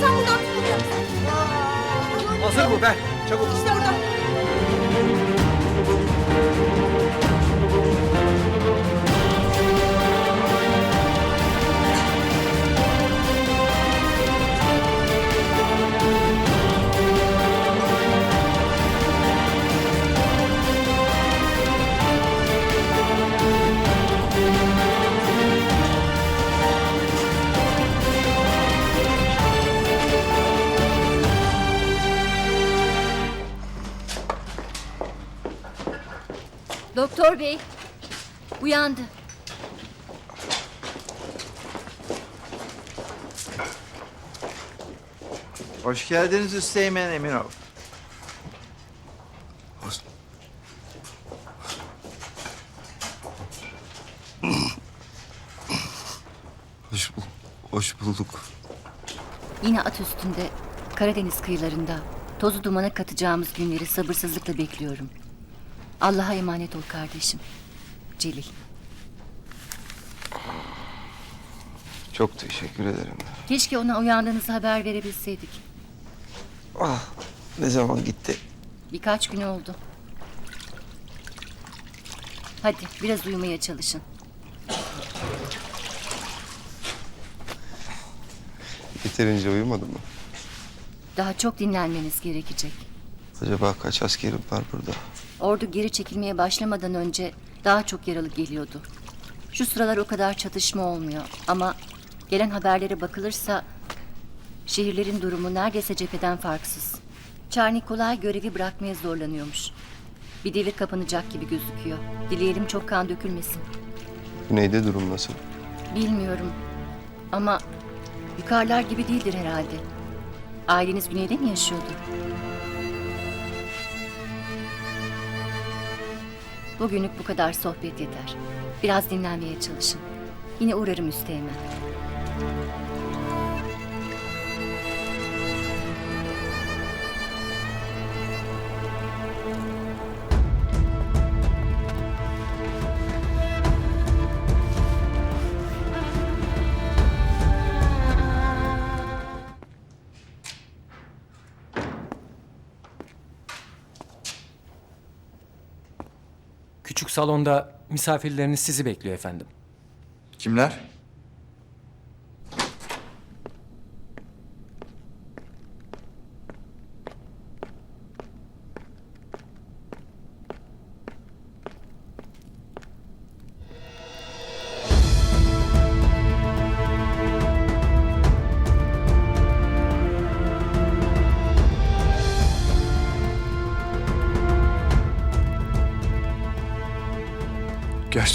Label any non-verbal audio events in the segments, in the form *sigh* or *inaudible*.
tam buradan tutuluyor. Hazır mı ben? Çabuk. İşte burada. Doktor bey uyandı. Hoş geldiniz Üsteğmen Eminov. Hoş, bul hoş bulduk. Yine at üstünde Karadeniz kıyılarında tozu dumana katacağımız günleri sabırsızlıkla bekliyorum. Allah'a emanet ol kardeşim. Celil. Çok teşekkür ederim. Keşke ona uyandığınızı haber verebilseydik. Ah, ne zaman gitti? Birkaç gün oldu. Hadi biraz uyumaya çalışın. Yeterince uyumadın mı? Daha çok dinlenmeniz gerekecek. Acaba kaç askerim var burada? Ordu geri çekilmeye başlamadan önce daha çok yaralı geliyordu. Şu sıralar o kadar çatışma olmuyor ama gelen haberlere bakılırsa şehirlerin durumu neredeyse cepheden farksız. Çar Nikolay görevi bırakmaya zorlanıyormuş. Bir devir kapanacak gibi gözüküyor. Dileyelim çok kan dökülmesin. Güneyde durum nasıl? Bilmiyorum ama yukarılar gibi değildir herhalde. Aileniz güneyde mi yaşıyordu? Bugünlük bu kadar sohbet yeter. Biraz dinlenmeye çalışın. Yine uğrarım üsteğmen. Salonda misafirleriniz sizi bekliyor efendim. Kimler?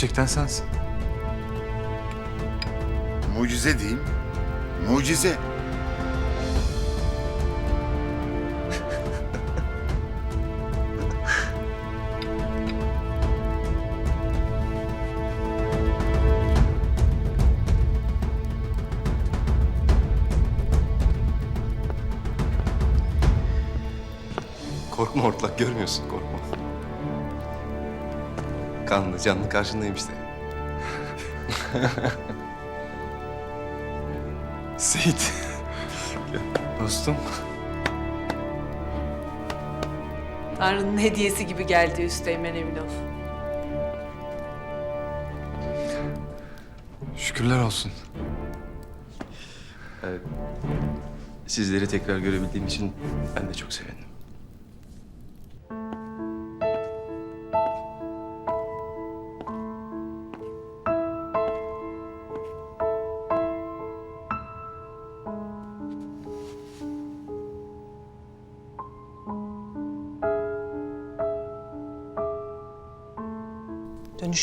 Gerçekten sensin. Mucize diyeyim. Mucize. Korkma ortlak görmüyorsun korkma. Kanlı canlı karşındayım işte. *laughs* Seyit. Dostum. Tanrı'nın hediyesi gibi geldi Üsteğmen Eminov. Şükürler olsun. Sizleri tekrar görebildiğim için ben de çok sevindim.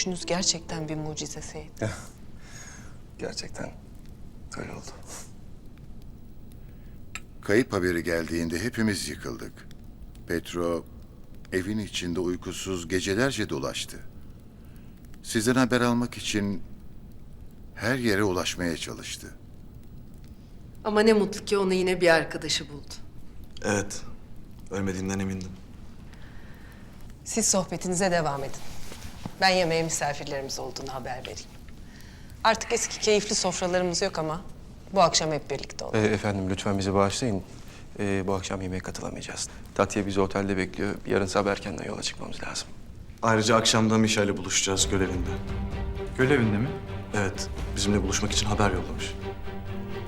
Dönüşünüz gerçekten bir mucize Seyit. Gerçekten öyle oldu. Kayıp haberi geldiğinde hepimiz yıkıldık. Petro evin içinde uykusuz gecelerce dolaştı. Sizden haber almak için her yere ulaşmaya çalıştı. Ama ne mutlu ki ona yine bir arkadaşı buldu. Evet. Ölmediğinden emindim. Siz sohbetinize devam edin. Ben yemeğe misafirlerimiz olduğunu haber vereyim. Artık eski keyifli sofralarımız yok ama bu akşam hep birlikte olalım. Ee, efendim lütfen bizi bağışlayın. Ee, bu akşam yemeğe katılamayacağız. Tatya bizi otelde bekliyor. Yarın sabah erkenden yola çıkmamız lazım. Ayrıca akşam da Mişel'le buluşacağız görevinde. Görevinde mi? Evet, bizimle buluşmak için haber yollamış.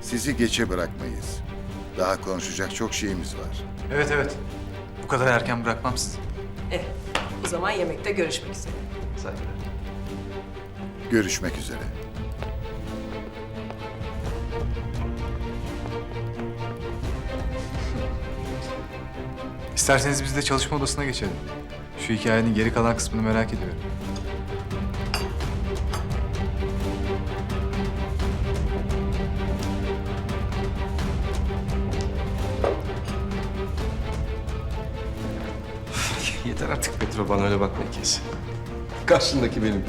Sizi geçe bırakmayız. Daha konuşacak çok şeyimiz var. Evet evet. Bu kadar erken bırakmam sizi. Eh, o zaman yemekte görüşmek üzere. Saygılar. Görüşmek üzere. İsterseniz biz de çalışma odasına geçelim. Şu hikayenin geri kalan kısmını merak ediyorum. Bana öyle bakmayı kes. Karşındaki benim.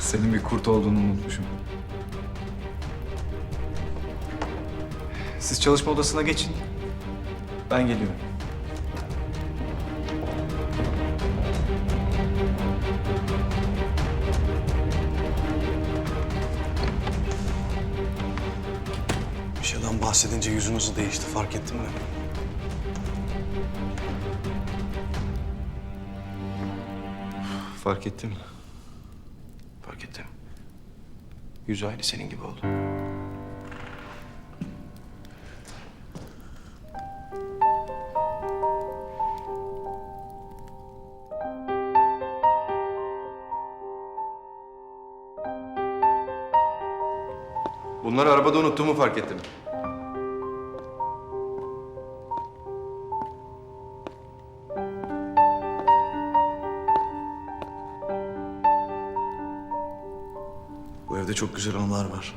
Senin bir kurt olduğunu unutmuşum. Siz çalışma odasına geçin. Ben geliyorum. Bir şeyden bahsedince yüzünüzü değişti fark ettin mi? Fark ettim. Fark ettim. Yüzü aynı senin gibi oldu. Bunları arabada unuttuğumu fark ettim. Çok güzel anılar var.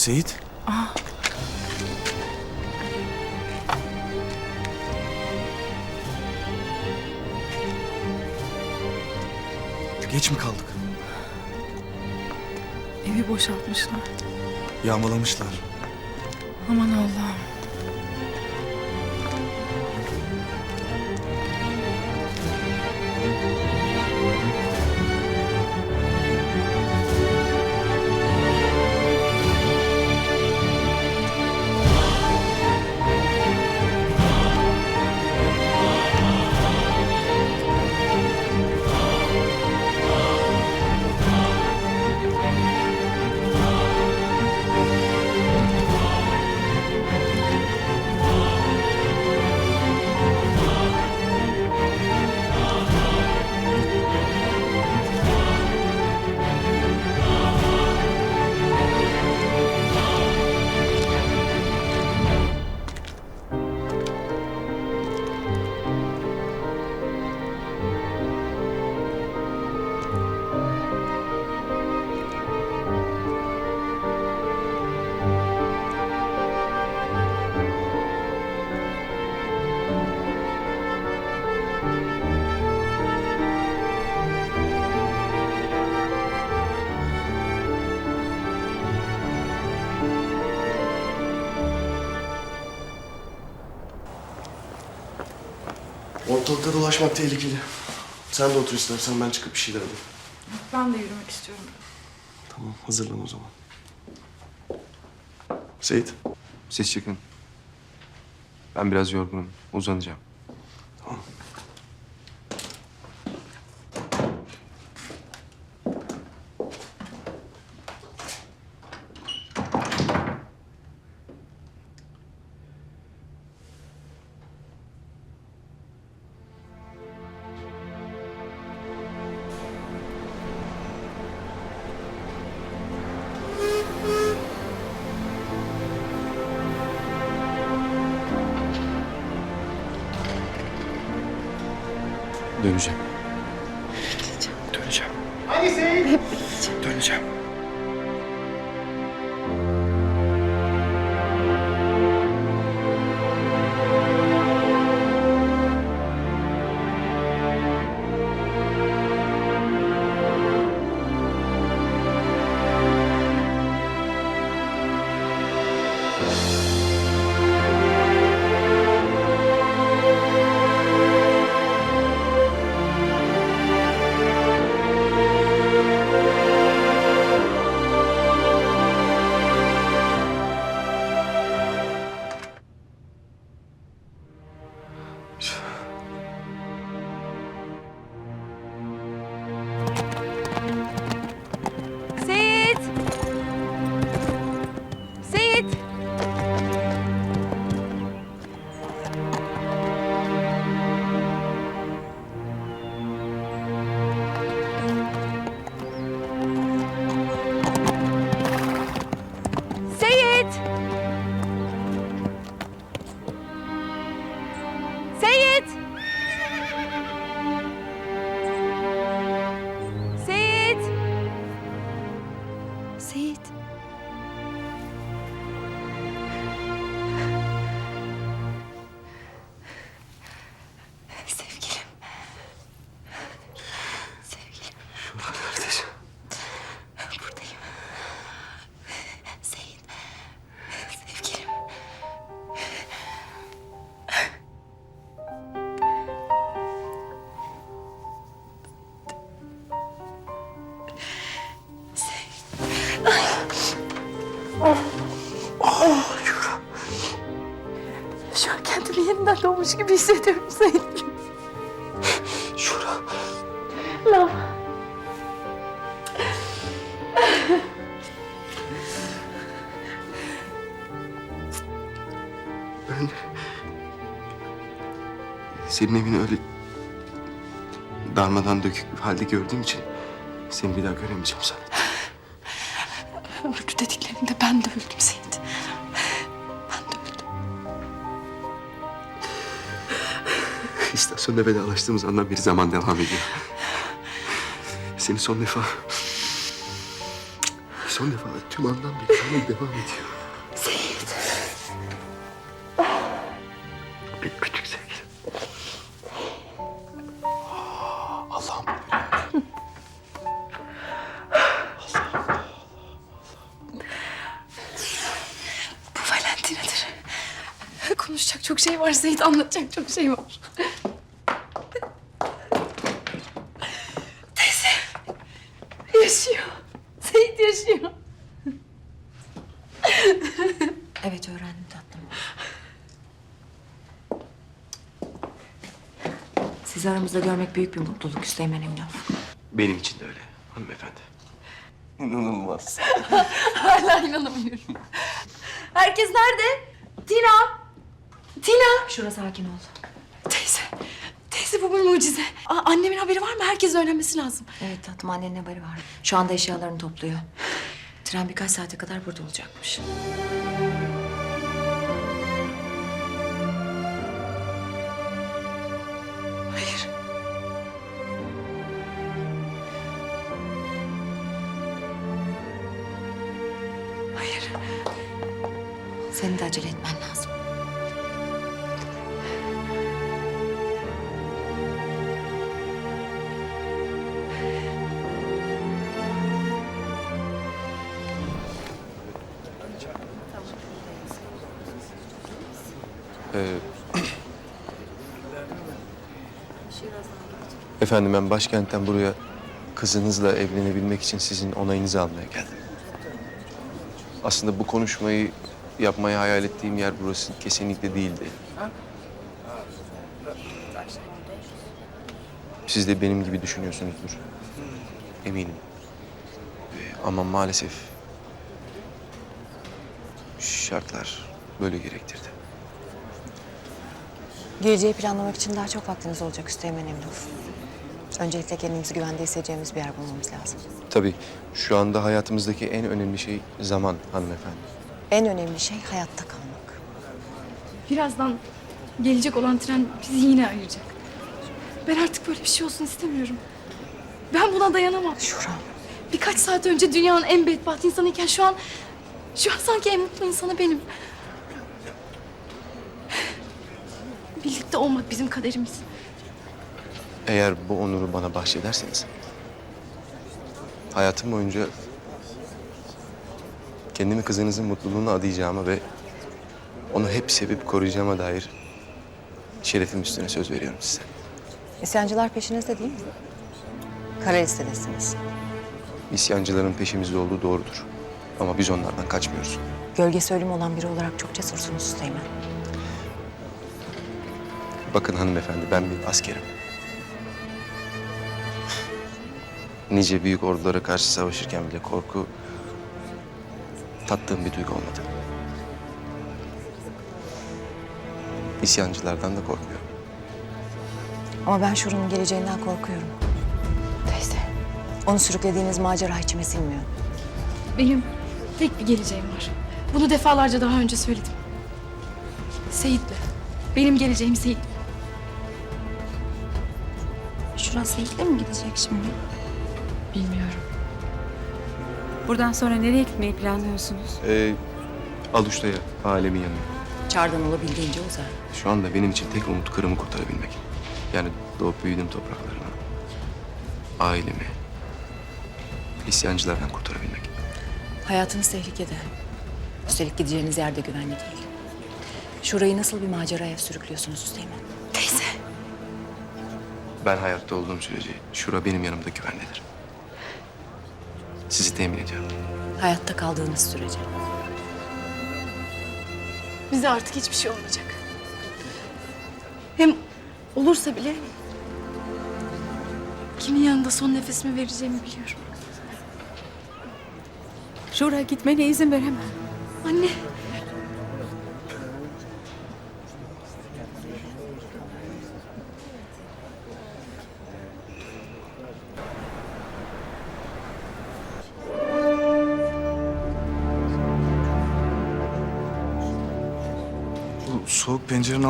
Seyit. Geç mi kaldık? Evi boşaltmışlar. Yağmalamışlar. Aman Allah'ım. Ortalıkta dolaşmak tehlikeli. Sen de otur istersen ben çıkıp bir şeyler alayım. Ben de yürümek istiyorum. Tamam hazırlan o zaman. Seyit. Siz çıkın. Ben biraz yorgunum. Uzanacağım. Doğmuş gibi hissediyorum Seyit. Şura. Ben senin evini öyle darmadan dökük bir halde gördüğüm için seni bir daha göremeyeceğim zaten. Öldü dediklerinde ben de öldüm Seyit. İstasyonda vedalaştığımız andan beri zaman devam ediyor. Seni son defa... Son defa tüm andan beri zaman devam ediyor. Seyit. Benim küçük sevgilim. Allah'ım. Bu Valentinadır. Konuşacak çok şey var Seyit. Anlatacak çok şey var. Teyze. Yaşıyor. Seyit yaşıyor. Evet öğrendim tatlım. Sizi aramızda görmek büyük bir mutluluk Üsteğmen Eminov. Benim için de öyle hanımefendi. İnanılmaz. *laughs* Hala inanamıyorum. Herkes nerede? Tina. Tina. Şura sakin ol. Teyze. Teyze bu bir mucize. A- annemin haberi var mı? Herkes öğrenmesi lazım. Evet tatlım annenin haberi var. Şu anda eşyalarını topluyor. Tren birkaç saate kadar burada olacakmış. Ee, *clears throat* efendim ben başkentten buraya kızınızla evlenebilmek için sizin onayınızı almaya geldim. Aslında bu konuşmayı yapmayı hayal ettiğim yer burası kesinlikle değildi. Siz de benim gibi düşünüyorsunuzdur. Eminim. Ee, Ama maalesef şartlar böyle gerektirdi. Geleceği planlamak için daha çok vaktiniz olacak Üsteğmen Eminov. Öncelikle kendimizi güvende hissedeceğimiz bir yer bulmamız lazım. Tabii şu anda hayatımızdaki en önemli şey zaman hanımefendi. En önemli şey hayatta kalmak. Birazdan gelecek olan tren bizi yine ayıracak. Ben artık böyle bir şey olsun istemiyorum. Ben buna dayanamam. Şura. Birkaç saat önce dünyanın en bedbaht insanıyken şu an... Şu an sanki en mutlu insanı benim. Birlikte olmak bizim kaderimiz. Eğer bu onuru bana bahşederseniz... ...hayatım boyunca... ...kendimi kızınızın mutluluğuna adayacağıma ve... ...onu hep sevip koruyacağıma dair... ...şerefim üstüne söz veriyorum size. İsyancılar peşinizde değil mi? Kara listedesiniz. İsyancıların peşimizde olduğu doğrudur. Ama biz onlardan kaçmıyoruz. Gölgesi ölüm olan biri olarak çok cesursunuz Süleyman. Bakın hanımefendi ben bir askerim. Nice büyük ordulara karşı savaşırken bile korku tattığım bir duygu olmadı. İsyancılardan da korkmuyorum. Ama ben Şura'nın geleceğinden korkuyorum. Teyze. Onu sürüklediğiniz macera içime sinmiyor. Benim tek bir geleceğim var. Bunu defalarca daha önce söyledim. Seyit'le. Benim geleceğim Seyit. Şurası Seyit'le mi gidecek şimdi? Bilmiyorum. Buradan sonra nereye gitmeyi planlıyorsunuz? Ee, Aluşta'ya, alemin yanına. Çardan olabildiğince uzak. Şu anda benim için tek umut Kırım'ı kurtarabilmek. Yani doğup büyüdüğüm topraklarımı, ailemi, isyancılardan kurtarabilmek. Hayatınız tehlikede. Üstelik gideceğiniz yerde güvenli değil. Şurayı nasıl bir maceraya sürüklüyorsunuz Süleyman? Teyze. Ben hayatta olduğum sürece şura benim yanımda güvendedir. Sizi temin ediyorum. Hayatta kaldığınız sürece. Bize artık hiçbir şey olmayacak. Hem olursa bile kimin yanında son nefesimi vereceğimi biliyorum. Şuraya gitmene izin veremem. Anne.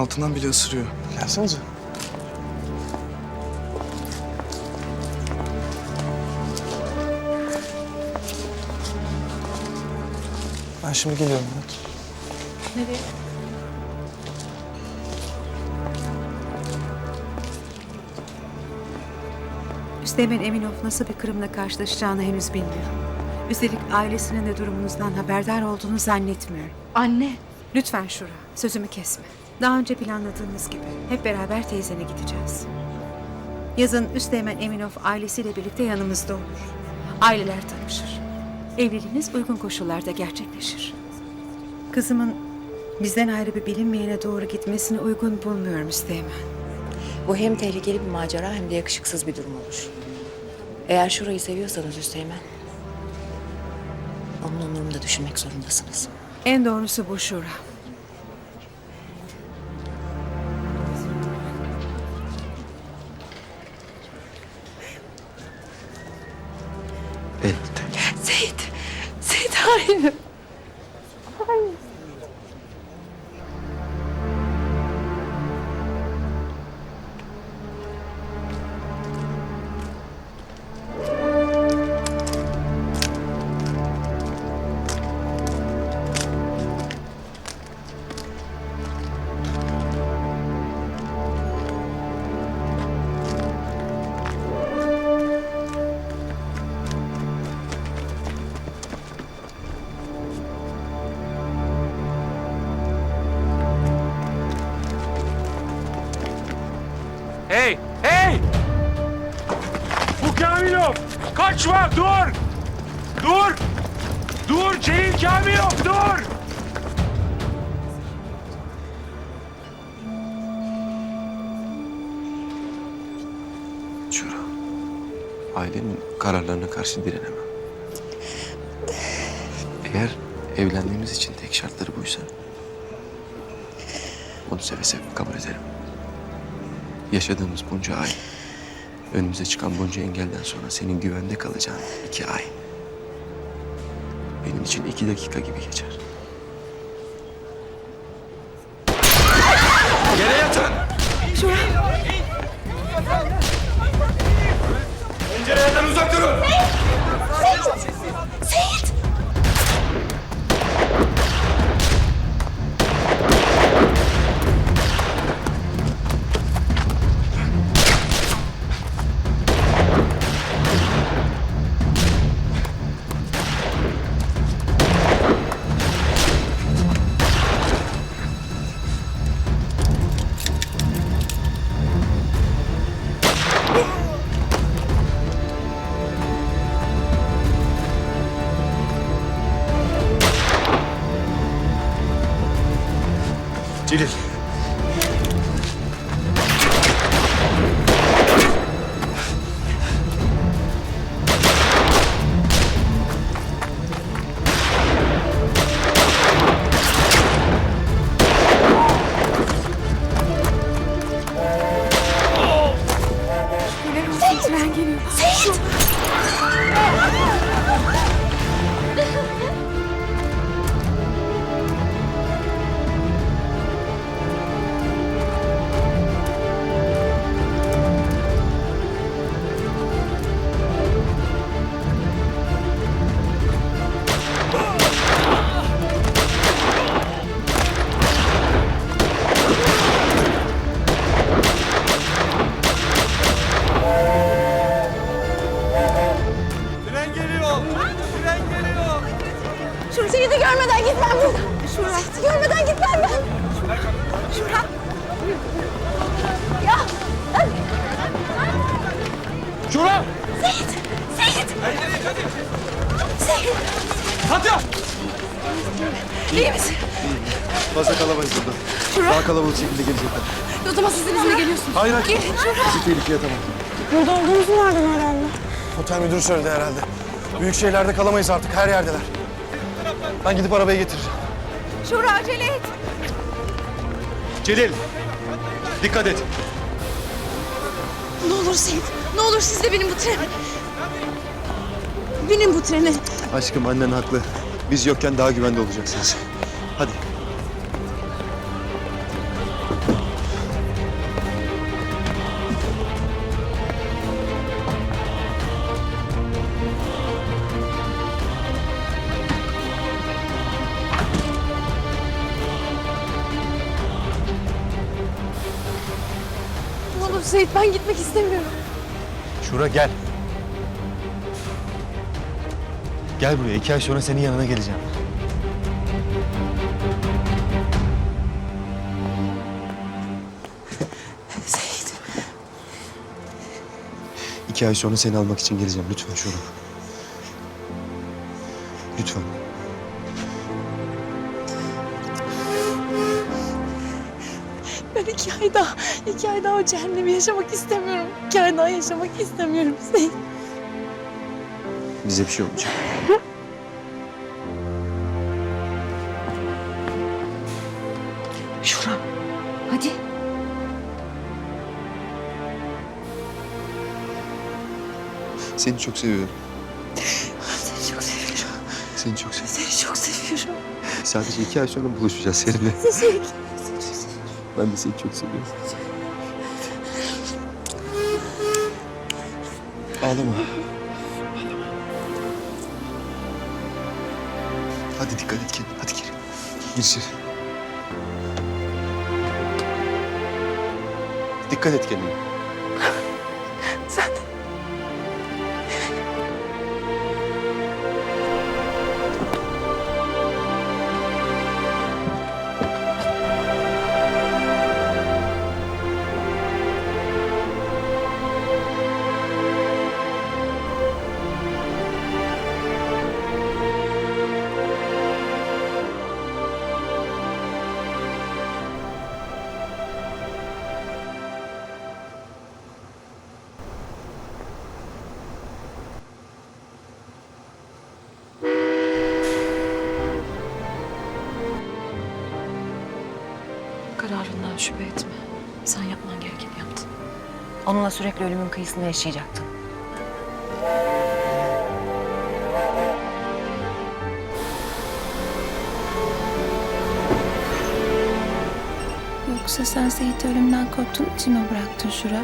Altından bile ısırıyor. Gelsenize. Ben şimdi geliyorum. Nereye? Üsteğmen Eminov nasıl bir kırımla karşılaşacağını henüz bilmiyor. Üstelik ailesinin de durumunuzdan haberdar olduğunu zannetmiyorum. Anne. Lütfen Şura, sözümü kesme. Daha önce planladığımız gibi hep beraber teyzene gideceğiz. Yazın Üsteğmen Eminov ailesiyle birlikte yanımızda olur. Aileler tanışır. Evliliğiniz uygun koşullarda gerçekleşir. Kızımın bizden ayrı bir bilinmeyene doğru gitmesini uygun bulmuyorum Üsteğmen. Bu hem tehlikeli bir macera hem de yakışıksız bir durum olur. Eğer şurayı seviyorsanız Üsteğmen... ...onun onurunu da düşünmek zorundasınız. En doğrusu bu Şura. Elbette. Seyit. Seyit hayır. Cehil Kamilov! Dur! Şura. Ailenin kararlarına karşı direnemem. Eğer evlenmemiz için tek şartları buysa... ...onu seve seve kabul ederim. Yaşadığımız bunca ay... ...önümüze çıkan bunca engelden sonra senin güvende kalacağın iki ay... ...benim için iki dakika gibi geçer. Yere yatın! Şura. Burada olduğunuzu nereden öğrendi? Otel müdürü söyledi herhalde. Büyük şehirlerde kalamayız artık. Her yerdeler. Ben gidip arabayı getireceğim. Şura acele et. Celil. Dikkat et. Ne olur Seyit. Ne olur siz de binin bu trene. Binin bu trene. Aşkım annen haklı. Biz yokken daha güvende olacaksınız. Hadi. Seyit ben gitmek istemiyorum. Şura gel. Gel buraya. İki ay sonra senin yanına geleceğim. *laughs* Seyit. İki ay sonra seni almak için geleceğim. Lütfen Şura. Lütfen. Ay daha, iki ay daha o cehennemi yaşamak istemiyorum. İki ay daha yaşamak istemiyorum Seyit. Bize bir şey olmayacak. Şura. Hadi. Seni çok seviyorum. Seni çok seviyorum. Seni çok seviyorum. Seni çok seviyorum. Sadece iki ay sonra buluşacağız seninle. Seni Ben de seni çok seviyorum. Ağlama. Hadi dikkat et kendine. Hadi gir. Gir içeri. Dikkat et kendine. Kararından şüphe etme. Sen yapman gerekeni yaptın. Onunla sürekli ölümün kıyısında yaşayacaktın. Yoksa sen Seyit'i ölümden korktuğun için mi bıraktın Şura?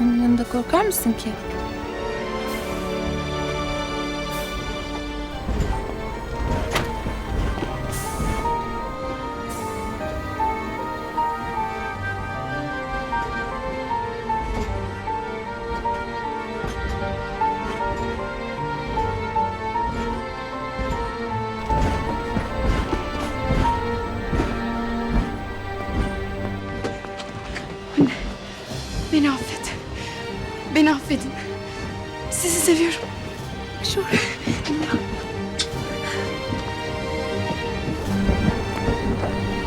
Onun yanında korkar mısın ki? Beni affedin. Sizi seviyorum. Şu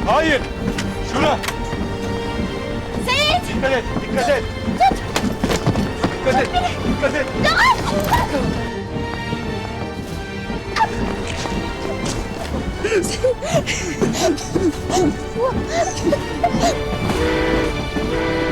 Hayır. Şura. Seyit. Dikkat et. Dikkat et. Tut. Dikkat et. Dikkat et. Nilay! *laughs*